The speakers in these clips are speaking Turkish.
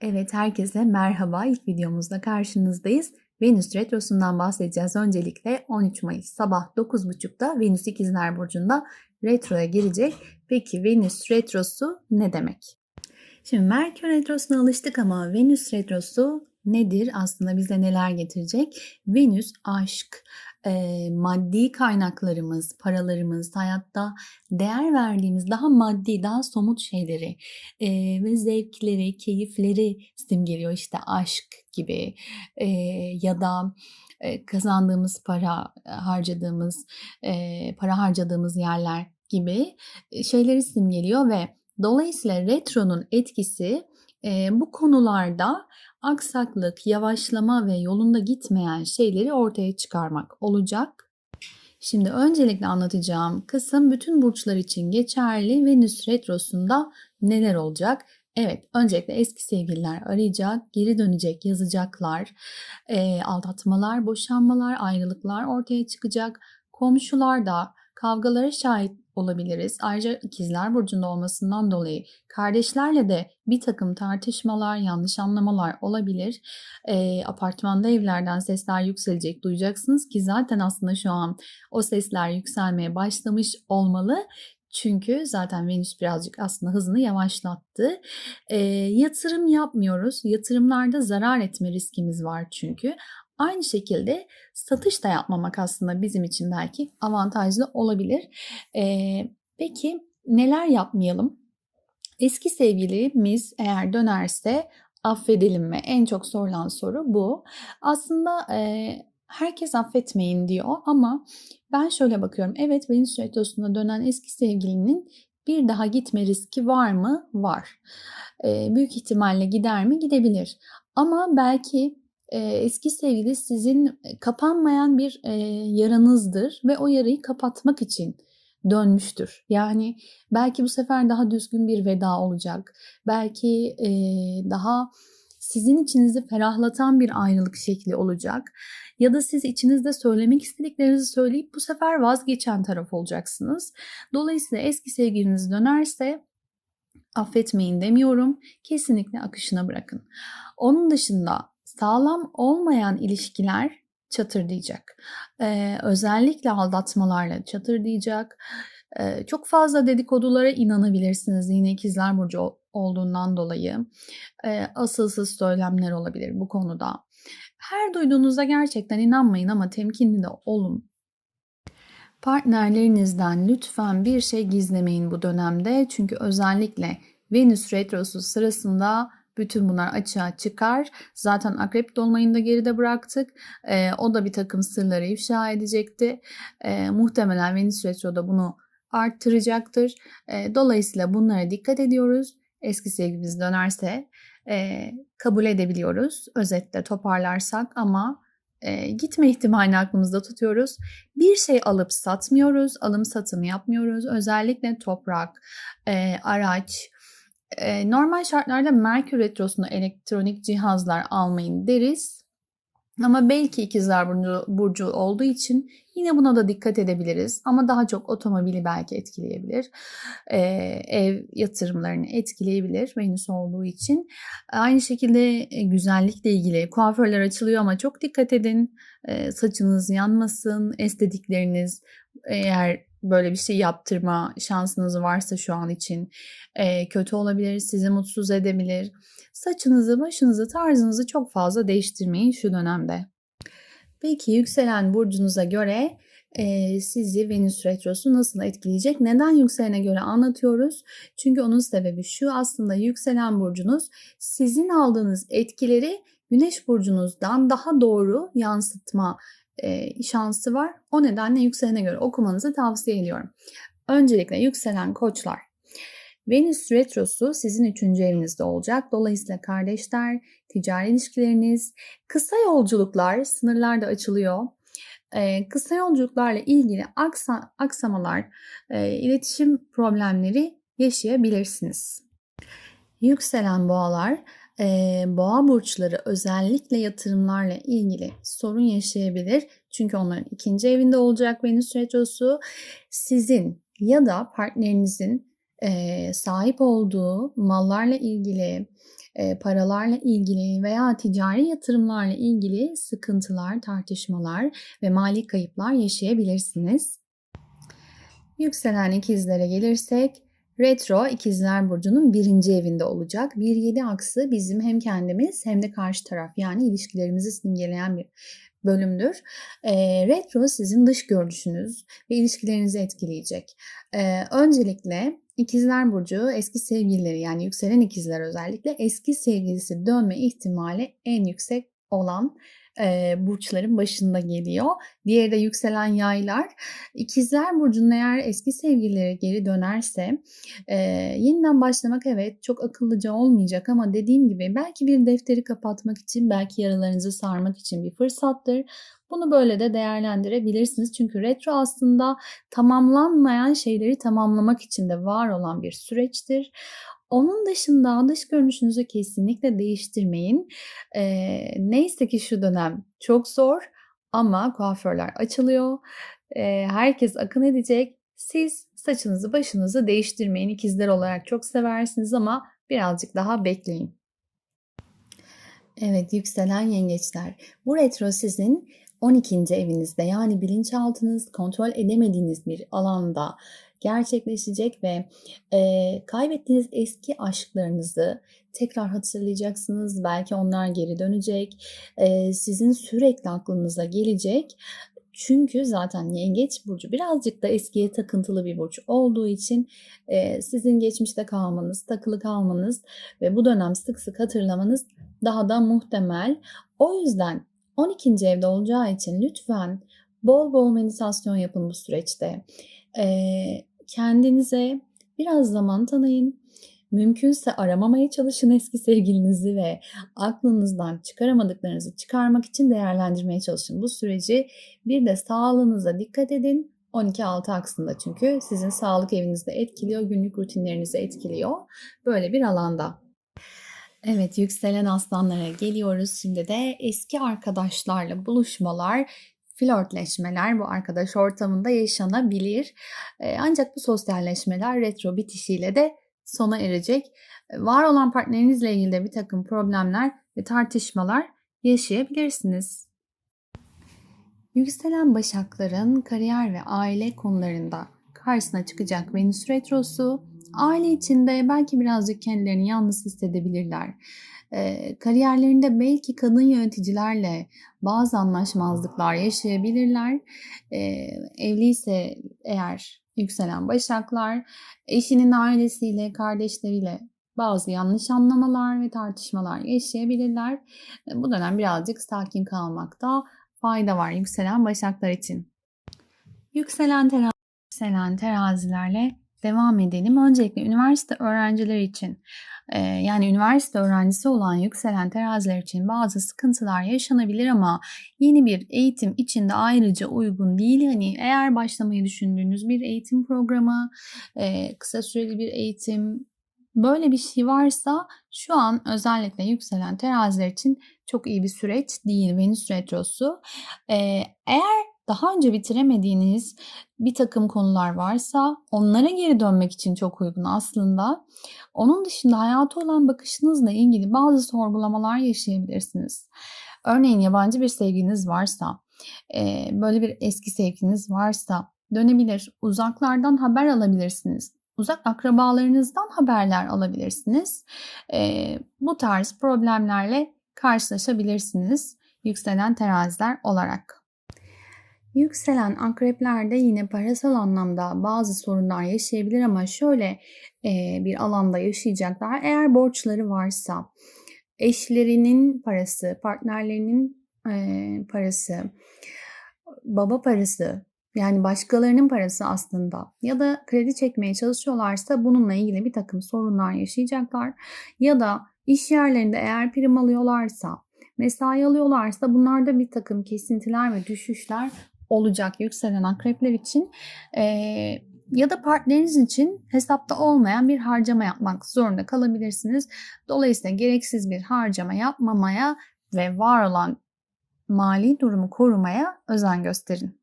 Evet, herkese merhaba. İlk videomuzda karşınızdayız. Venüs Retrosu'ndan bahsedeceğiz. Öncelikle 13 Mayıs sabah 9.30'da Venüs İkizler Burcu'nda Retro'ya girecek. Peki Venüs Retrosu ne demek? Şimdi Merkür Retrosu'na alıştık ama Venüs Retrosu nedir? Aslında bize neler getirecek? Venüs aşk, e, maddi kaynaklarımız, paralarımız, hayatta değer verdiğimiz daha maddi, daha somut şeyleri e, ve zevkleri, keyifleri simgeliyor. İşte aşk gibi e, ya da e, kazandığımız para, harcadığımız, e, para harcadığımız yerler gibi şeyleri simgeliyor ve dolayısıyla retronun etkisi e, bu konularda aksaklık, yavaşlama ve yolunda gitmeyen şeyleri ortaya çıkarmak olacak. Şimdi öncelikle anlatacağım kısım bütün burçlar için geçerli Venüs retrosunda neler olacak? Evet, öncelikle eski sevgililer arayacak, geri dönecek, yazacaklar, e, aldatmalar, boşanmalar, ayrılıklar ortaya çıkacak. Komşular da kavgalara şahit olabiliriz. Ayrıca ikizler burcunda olmasından dolayı kardeşlerle de bir takım tartışmalar, yanlış anlamalar olabilir. E, apartmanda evlerden sesler yükselecek duyacaksınız ki zaten aslında şu an o sesler yükselmeye başlamış olmalı. Çünkü zaten Venüs birazcık aslında hızını yavaşlattı. E, yatırım yapmıyoruz. Yatırımlarda zarar etme riskimiz var çünkü. Aynı şekilde satış da yapmamak aslında bizim için belki avantajlı olabilir. Ee, peki neler yapmayalım? Eski sevgilimiz eğer dönerse affedelim mi? En çok sorulan soru bu. Aslında e, herkes affetmeyin diyor ama ben şöyle bakıyorum. Evet Venüs Retrosu'nda dönen eski sevgilinin bir daha gitme riski var mı? Var. E, büyük ihtimalle gider mi? Gidebilir. Ama belki eski sevgili sizin kapanmayan bir yaranızdır ve o yarayı kapatmak için dönmüştür. Yani belki bu sefer daha düzgün bir veda olacak. Belki daha sizin içinizi ferahlatan bir ayrılık şekli olacak. Ya da siz içinizde söylemek istediklerinizi söyleyip bu sefer vazgeçen taraf olacaksınız. Dolayısıyla eski sevgiliniz dönerse affetmeyin demiyorum. Kesinlikle akışına bırakın. Onun dışında sağlam olmayan ilişkiler çatırdayacak. Ee, özellikle aldatmalarla çatırdayacak. Ee, çok fazla dedikodulara inanabilirsiniz yine ikizler burcu olduğundan dolayı. Ee, asılsız söylemler olabilir bu konuda. Her duyduğunuzda gerçekten inanmayın ama temkinli de olun. Partnerlerinizden lütfen bir şey gizlemeyin bu dönemde. Çünkü özellikle Venüs retrosu sırasında bütün bunlar açığa çıkar. Zaten akrep dolmayını da geride bıraktık. E, o da bir takım sırları ifşa edecekti. E, muhtemelen Venüs Retro da bunu arttıracaktır. E, dolayısıyla bunlara dikkat ediyoruz. Eski sevgimiz dönerse e, kabul edebiliyoruz. Özetle toparlarsak ama e, gitme ihtimalini aklımızda tutuyoruz. Bir şey alıp satmıyoruz, alım satım yapmıyoruz. Özellikle toprak, e, araç, normal şartlarda Merkür Retrosu'nda elektronik cihazlar almayın deriz. Ama belki ikizler burcu, burcu olduğu için yine buna da dikkat edebiliriz. Ama daha çok otomobili belki etkileyebilir. Ee, ev yatırımlarını etkileyebilir Venüs olduğu için. Aynı şekilde güzellikle ilgili kuaförler açılıyor ama çok dikkat edin. Ee, saçınız yanmasın, estetikleriniz eğer böyle bir şey yaptırma şansınız varsa şu an için e, kötü olabilir, sizi mutsuz edebilir. Saçınızı, başınızı, tarzınızı çok fazla değiştirmeyin şu dönemde. Peki yükselen burcunuza göre e, sizi Venüs Retrosu nasıl etkileyecek? Neden yükselene göre anlatıyoruz? Çünkü onun sebebi şu aslında yükselen burcunuz sizin aldığınız etkileri Güneş burcunuzdan daha doğru yansıtma e, şansı var. O nedenle yükselene göre okumanızı tavsiye ediyorum. Öncelikle yükselen koçlar. Venüs retrosu sizin üçüncü evinizde olacak. Dolayısıyla kardeşler, ticari ilişkileriniz, kısa yolculuklar, sınırlar da açılıyor. Ee, kısa yolculuklarla ilgili aksa, aksamalar, e, iletişim problemleri yaşayabilirsiniz. Yükselen boğalar e, boğa burçları özellikle yatırımlarla ilgili sorun yaşayabilir. Çünkü onların ikinci evinde olacak Venüs Retrosu. Sizin ya da partnerinizin e, sahip olduğu mallarla ilgili e, paralarla ilgili veya ticari yatırımlarla ilgili sıkıntılar, tartışmalar ve mali kayıplar yaşayabilirsiniz. Yükselen ikizlere gelirsek Retro ikizler burcunun birinci evinde olacak. Bir yedi aksı bizim hem kendimiz hem de karşı taraf yani ilişkilerimizi simgeleyen bir bölümdür. E, retro sizin dış görünüşünüz ve ilişkilerinizi etkileyecek. E, öncelikle İkizler Burcu eski sevgilileri yani yükselen ikizler özellikle eski sevgilisi dönme ihtimali en yüksek olan e, burçların başında geliyor. Diğeri de yükselen yaylar. İkizler Burcu'nun eğer eski sevgilileri geri dönerse e, yeniden başlamak evet çok akıllıca olmayacak ama dediğim gibi belki bir defteri kapatmak için belki yaralarınızı sarmak için bir fırsattır. Bunu böyle de değerlendirebilirsiniz. Çünkü retro aslında tamamlanmayan şeyleri tamamlamak için de var olan bir süreçtir. Onun dışında dış görünüşünüzü kesinlikle değiştirmeyin. E, neyse ki şu dönem çok zor ama kuaförler açılıyor. E, herkes akın edecek. Siz saçınızı başınızı değiştirmeyin. İkizler olarak çok seversiniz ama birazcık daha bekleyin. Evet yükselen yengeçler. Bu retro sizin 12. evinizde yani bilinçaltınız kontrol edemediğiniz bir alanda gerçekleşecek ve e, kaybettiğiniz eski aşklarınızı tekrar hatırlayacaksınız. Belki onlar geri dönecek. E, sizin sürekli aklınıza gelecek. Çünkü zaten yengeç burcu birazcık da eskiye takıntılı bir burç olduğu için e, sizin geçmişte kalmanız, takılı kalmanız ve bu dönem sık sık hatırlamanız daha da muhtemel. O yüzden 12. evde olacağı için lütfen bol bol meditasyon yapın bu süreçte. Kendinize biraz zaman tanıyın. Mümkünse aramamaya çalışın eski sevgilinizi ve aklınızdan çıkaramadıklarınızı çıkarmak için değerlendirmeye çalışın. Bu süreci bir de sağlığınıza dikkat edin. 12-6 aksında çünkü sizin sağlık evinizde etkiliyor, günlük rutinlerinizi etkiliyor. Böyle bir alanda. Evet, yükselen aslanlara geliyoruz. Şimdi de eski arkadaşlarla buluşmalar, flörtleşmeler bu arkadaş ortamında yaşanabilir. Ancak bu sosyalleşmeler retro bitişiyle de sona erecek. Var olan partnerinizle ilgili de bir takım problemler ve tartışmalar yaşayabilirsiniz. Yükselen başakların kariyer ve aile konularında karşısına çıkacak Venüs Retrosu aile içinde belki birazcık kendilerini yalnız hissedebilirler. E, kariyerlerinde belki kadın yöneticilerle bazı anlaşmazlıklar yaşayabilirler. E, evliyse eğer yükselen başaklar, eşinin ailesiyle, kardeşleriyle bazı yanlış anlamalar ve tartışmalar yaşayabilirler. Bu dönem birazcık sakin kalmakta fayda var yükselen başaklar için. Yükselen terazi, yükselen terazilerle devam edelim. Öncelikle üniversite öğrencileri için e, yani üniversite öğrencisi olan yükselen teraziler için bazı sıkıntılar yaşanabilir ama yeni bir eğitim içinde ayrıca uygun değil. Hani eğer başlamayı düşündüğünüz bir eğitim programı, e, kısa süreli bir eğitim böyle bir şey varsa şu an özellikle yükselen teraziler için çok iyi bir süreç değil Venüs Retrosu. E, eğer daha önce bitiremediğiniz bir takım konular varsa onlara geri dönmek için çok uygun aslında. Onun dışında hayata olan bakışınızla ilgili bazı sorgulamalar yaşayabilirsiniz. Örneğin yabancı bir sevginiz varsa, böyle bir eski sevginiz varsa dönebilir. Uzaklardan haber alabilirsiniz. Uzak akrabalarınızdan haberler alabilirsiniz. Bu tarz problemlerle karşılaşabilirsiniz yükselen teraziler olarak. Yükselen akreplerde yine parasal anlamda bazı sorunlar yaşayabilir ama şöyle e, bir alanda yaşayacaklar. Eğer borçları varsa eşlerinin parası, partnerlerinin e, parası, baba parası yani başkalarının parası aslında ya da kredi çekmeye çalışıyorlarsa bununla ilgili bir takım sorunlar yaşayacaklar. Ya da iş yerlerinde eğer prim alıyorlarsa mesai alıyorlarsa bunlarda bir takım kesintiler ve düşüşler olacak yükselen akrepler için e, ya da partneriniz için hesapta olmayan bir harcama yapmak zorunda kalabilirsiniz. Dolayısıyla gereksiz bir harcama yapmamaya ve var olan mali durumu korumaya özen gösterin.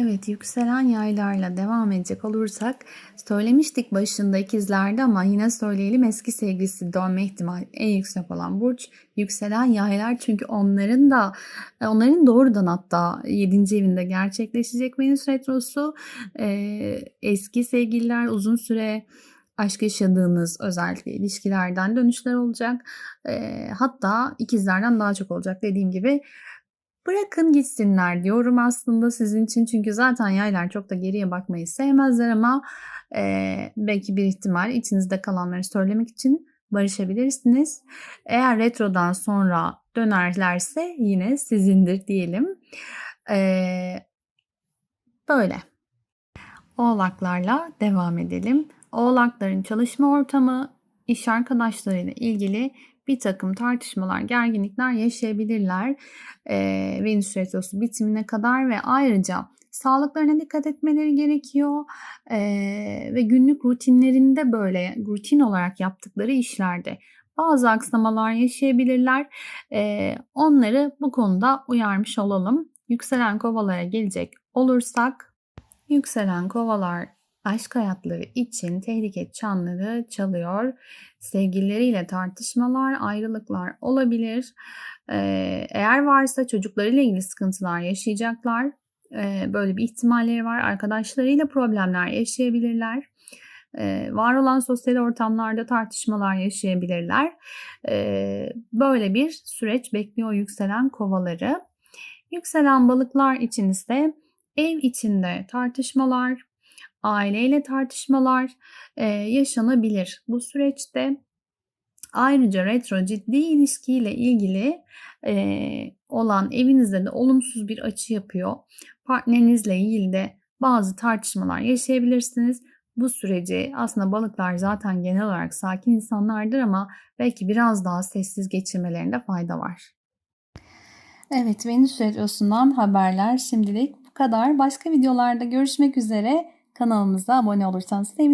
Evet, yükselen yaylarla devam edecek olursak söylemiştik başında ikizlerde ama yine söyleyelim eski sevgilisi dönme ihtimali en yüksek olan burç yükselen yaylar çünkü onların da onların doğrudan hatta 7. evinde gerçekleşecek Venüs retrosu Ee, eski sevgililer uzun süre aşk yaşadığınız özellikle ilişkilerden dönüşler olacak. Ee, hatta ikizlerden daha çok olacak dediğim gibi. Bırakın gitsinler diyorum aslında sizin için çünkü zaten yaylar çok da geriye bakmayı sevmezler ama e, belki bir ihtimal içinizde kalanları söylemek için barışabilirsiniz. Eğer retrodan sonra dönerlerse yine sizindir diyelim. Ee, böyle. Oğlaklarla devam edelim. Oğlakların çalışma ortamı, iş arkadaşlarıyla ilgili bir takım tartışmalar, gerginlikler yaşayabilirler. E, Venüs Retrosu bitimine kadar ve ayrıca sağlıklarına dikkat etmeleri gerekiyor e, ve günlük rutinlerinde böyle rutin olarak yaptıkları işlerde bazı aksamalar yaşayabilirler. E, onları bu konuda uyarmış olalım. Yükselen kovalara gelecek olursak, yükselen kovalar aşk hayatları için tehlike çanları çalıyor. Sevgilileriyle tartışmalar, ayrılıklar olabilir. Eğer varsa çocuklarıyla ilgili sıkıntılar yaşayacaklar. Böyle bir ihtimalleri var. Arkadaşlarıyla problemler yaşayabilirler. Var olan sosyal ortamlarda tartışmalar yaşayabilirler. Böyle bir süreç bekliyor yükselen kovaları. Yükselen balıklar için ise ev içinde tartışmalar, aileyle tartışmalar e, yaşanabilir bu süreçte. Ayrıca retro ciddi ilişkiyle ilgili e, olan evinizde de olumsuz bir açı yapıyor. Partnerinizle ilgili de bazı tartışmalar yaşayabilirsiniz. Bu süreci aslında balıklar zaten genel olarak sakin insanlardır ama belki biraz daha sessiz geçirmelerinde fayda var. Evet Venüs Retrosu'ndan haberler şimdilik bu kadar. Başka videolarda görüşmek üzere. Kanalımıza abone olursanız sevinirim.